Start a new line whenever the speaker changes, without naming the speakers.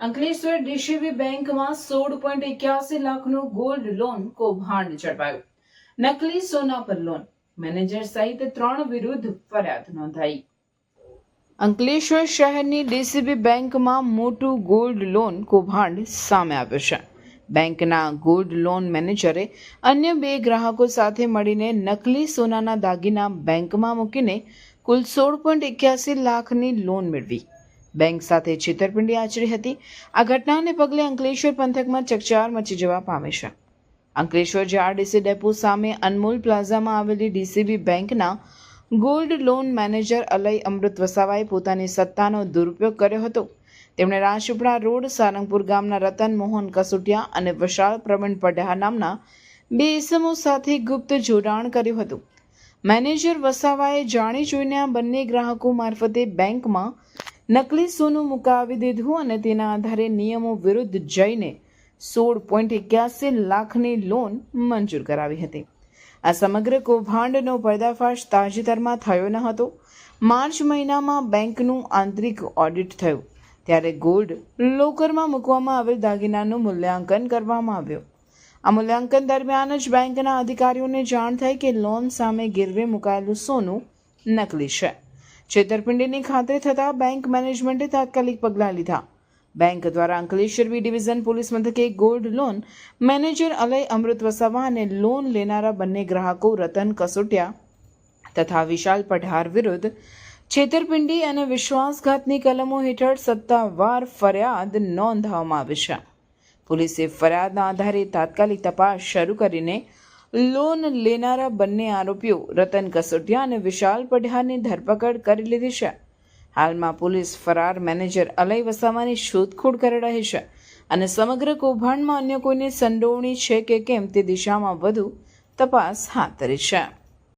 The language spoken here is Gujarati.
અંકલેશ્વર ડીસીબી બેંકમાં સોળ પોઈન્ટ એક્યાસી લાખનું ગોલ્ડ લોન કૌભાંડ ઝડપાયું. નકલી સોના પર લોન. મેનેજર સહિત ત્રણ વિરુદ્ધ ફરિયાદ નોંધાઈ. અંકલેશ્વર શહેરની ડીસીબી બેંકમાં મોટું ગોલ્ડ લોન કૌભાંડ સામે આવ્યું છે. બેંકના ગોલ્ડ લોન મેનેજરે અન્ય બે ગ્રાહકો સાથે મળીને નકલી સોનાના દાગીના બેંકમાં મૂકીને કુલ સોળ પોઈન્ટ એક્યાસી લાખની લોન મેળવી. બેંક સાથે છેતરપિંડી આચરી હતી. આ ઘટનાને પગલે અંકલેશ્વર પંથકમાં ચકચાર મચી જવા પામે છે. અંકલેશ્વર જીઆરડીસી ડેપો સામે અનમોલ પ્લાઝામાં આવેલી ડીસીબી બેંકના gold loan manager Alay Amrut વસાવાએ પોતાની સત્તાનો દુરુપયોગ કર્યો હતો. તેમણે રાજપીપળા રોડ, સારંગપુર ગામના રતન મોહન કસુટિયા અને વિશાળ પ્રવીણ પઢા નામના બે ઇસમો સાથે ગુપ્ત જોડાણ કર્યું હતું. મેનેજર વસાવાએ જાણી જોઈને આ બંને ગ્રાહકો મારફતે બેંકમાં નકલી સોનું મુકાવી દીધું અને તેના આધારે નિયમો વિરુદ્ધ જઈને સોળ પોઈન્ટ એક્યાસી લાખની લોન મંજૂર કરાવી હતી. આ સમગ્ર કૌભાંડનો પર્દાફાશ તાજેતરમાં થયો ન હતો. માર્ચ મહિનામાં બેંકનું આંતરિક ઓડિટ થયું. ત્યારે ગોલ્ડ લોકરમાં મૂકવામાં આવેલ દાગીનાનું મૂલ્યાંકન કરવામાં આવ્યું. આ મૂલ્યાંકન દરમિયાન જ બેંકના અધિકારીઓને જાણ થઈ કે લોન સામે ગીરવે મુકાયેલું સોનું નકલી છે. છેતરપિંડીની ખાતરી થતાં બેંક મેનેજમેન્ટે તાત્કાલિક પગલાં લીધા. બેંક દ્વારા અંકલેશ્વર બી ડિવિઝન પોલીસ મથકે gold loan, manager Alay Amrut Vasava અને લોન લેનારા બંને ગ્રાહકો રતન કસોટિયા તથા વિશાલ પઢાર વિરુદ્ધ છેતરપિંડી અને વિશ્વાસઘાતની કલમો હેઠળ સત્તાવાર ફરિયાદ નોંધાવવામાં આવી છે. પોલીસે ફરિયાદના આધારે તાત્કાલિક તપાસ શરૂ કરીને લોન લેનારા બંને આરોપીઓ રતન કસોટિયા અને વિશાલ પઢિયારની ધરપકડ કરી લીધી છે. હાલમાં પોલીસ ફરાર મેનેજર અલય વસાવાની શોધખોળ કરી રહી છે અને સમગ્ર કૌભાંડમાં અન્ય કોઈની સંડોવણી છે કે કેમ તે દિશામાં વધુ તપાસ હાથ ધરી છે.